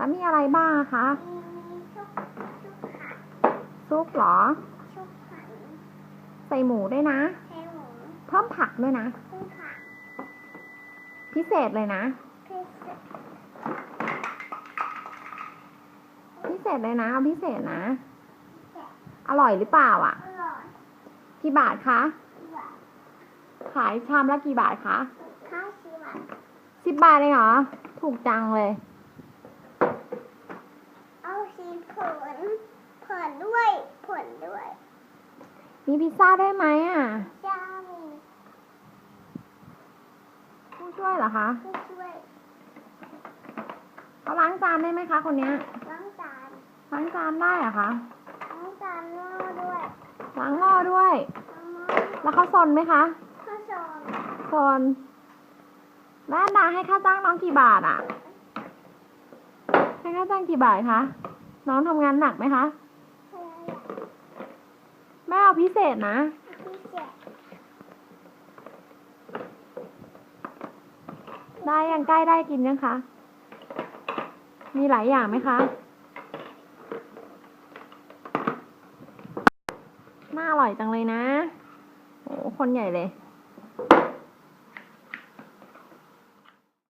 แล้วมีอะไรบ้างอะคะมีชุบชุบผักซุปเหรอชุบผักใส่หมูด้วยนะใช้หมูเพิ่มผักด้วยนะชุบผักพิเศษเลยนะพิเศษพิเศษเลยนะ เอาพิเศษนะ อร่อยหรือเปล่าอะอร่อยกี่บาทคะหวานขายชามละกี่บาทคะข้าวชีหวานสิบบาทเองเหรอ ถูกจังเลย เอาชี ผลผลด้วย ผลด้วยมีพิซซ่าด้วยไหมอะ จ้ามีผู้ช่วยเหรอคะผู้ช่วยเขาล้างจานได้ไหมคะ คนเนี้ยล้างจานล้างจานได้เหรอคะล้างจานหม้อด้วยล้างหม้อด้วย ล้างหม้อแล้วเขาซนไหมคะข้าวซอนซนแล้วอันดาให้ค่าจ้างน้องกี่บาทอะ ให้ค่าจ้างกี่บาทคะ น้องทำงานหนักไหมคะไรอะแม่เอาพิเศษนะพิเศษได้ยังใกล้ได้กินยังคะ มีหลายอย่างไหมคะ น่าอร่อยจังเลยนะ โอ้คนใหญ่เลย